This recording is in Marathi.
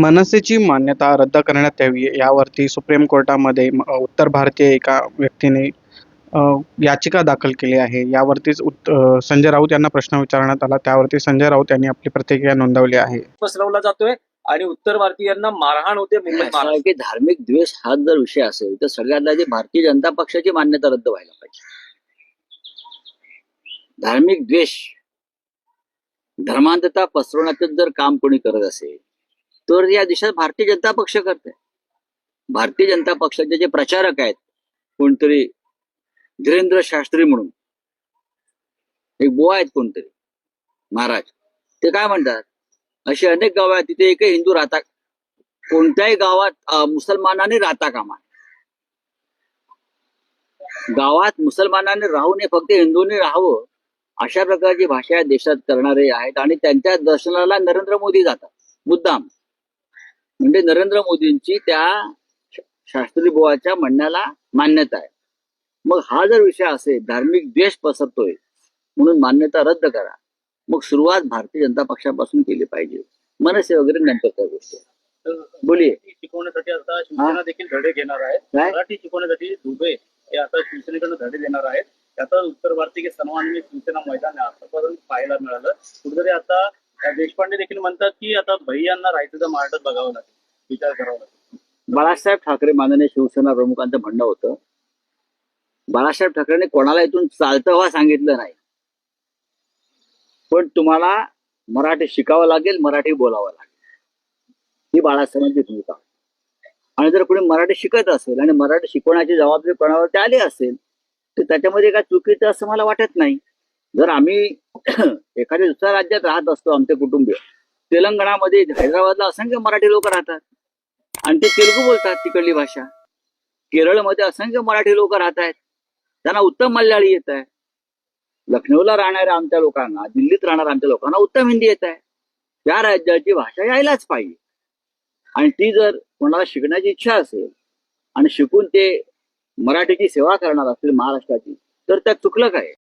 मनसेची मान्यता रद्द करण्यात यावी. यावरती सुप्रीम कोर्टामध्ये म- उत्तर भारतीय एका व्यक्तीने याचिका दाखल केली आहे. यावरतीच संजय राऊत यांना प्रश्न विचारण्यात आला. त्यावरती संजय राऊत यांनी आपली प्रतिक्रिया नोंदवली आहे. पसरवला जातोय आणि उत्तर भारतीयांना मारहाण होते. की धार्मिक द्वेष हा जर विषय असेल तर सगळ्यात आधी भारतीय जनता पक्षाची मान्यता रद्द व्हायला पाहिजे. धार्मिक द्वेष धर्मांधता पसरवण्याचं जर काम कोणी करत असेल तर या देशात भारतीय जनता पक्ष करते. भारतीय जनता पक्षाचे जे प्रचारक आहेत कोणतरी धीरेंद्र शास्त्री म्हणून एक बुवा आहेत कोणतरी महाराज ते काय म्हणतात? अशी अनेक गाव आहेत तिथे एकही हिंदू राहता कोणत्याही गावात मुसलमानाने राहता कामा गावात मुसलमानाने राहू नये फक्त हिंदूंनी राहावं अशा प्रकारची भाषा या देशात करणारे आहेत आणि त्यांच्या दर्शनाला नरेंद्र मोदी जातात. मुद्दाम. म्हणजे नरेंद्र मोदींची त्या शास्त्री बुवाच्या म्हणण्याला मान्यता आहे. मग हा जर विषय असेल धार्मिक द्वेष पसरतोय म्हणून मान्यता रद्द करा. मग सुरुवात भारतीय जनता पक्षापासून केली पाहिजे. मनसे वगैरे नंतर त्या गोष्टी. बोलिये. शिकवण्यासाठी आता शिवसेना देखील धडे घेणार आहेत. काय? मराठी शिकवण्यासाठी दुबे हे आता शिवसेनेकडून धडे देणार आहेत. त्याचा उत्तर भारतीय सन्मान शिवसेना मैदान आहे. आतापर्यंत पाहायला मिळालं. कुठेतरी आता देशपांडे देखील म्हणतात की आता भैयांना राहायचं तर बघावं लागेल विचार करावा लागेल. बाळासाहेब ठाकरे माननीय शिवसेना प्रमुखांचं म्हणणं होतं बाळासाहेब ठाकरेंनी कोणाला इथून चालतं व्हा सांगितलं नाही. पण तुम्हाला मराठी शिकावं लागेल मराठी बोलावं लागेल. ही बाळासाहेबांची भूमिका. आणि जर कोणी मराठी शिकत असेल आणि मराठी शिकवण्याची जबाबदारी कोणावर आली असेल तर त्याच्यामध्ये काय चुकीचं असं मला वाटत नाही. जर आम्ही एखाद्या दुसऱ्या राज्यात राहत असतो आमचे कुटुंबीय. तेलंगणामध्ये हैदराबादला असंख्य मराठी लोक राहतात. आणि ते तेलुगू बोलतात तिकडली भाषा. केरळमध्ये असंख्य मराठी लोक राहत आहेत. त्यांना उत्तम मल्याळी येत आहे. लखनौला राहणाऱ्या आमच्या लोकांना दिल्लीत राहणाऱ्या आमच्या लोकांना उत्तम हिंदी येत आहे. त्या राज्याची भाषा यायलाच पाहिजे. आणि ती जर कोणाला शिकण्याची इच्छा असेल आणि शिकून ते मराठीची सेवा करणार असतील महाराष्ट्राची तर त्यात चुकलं काय?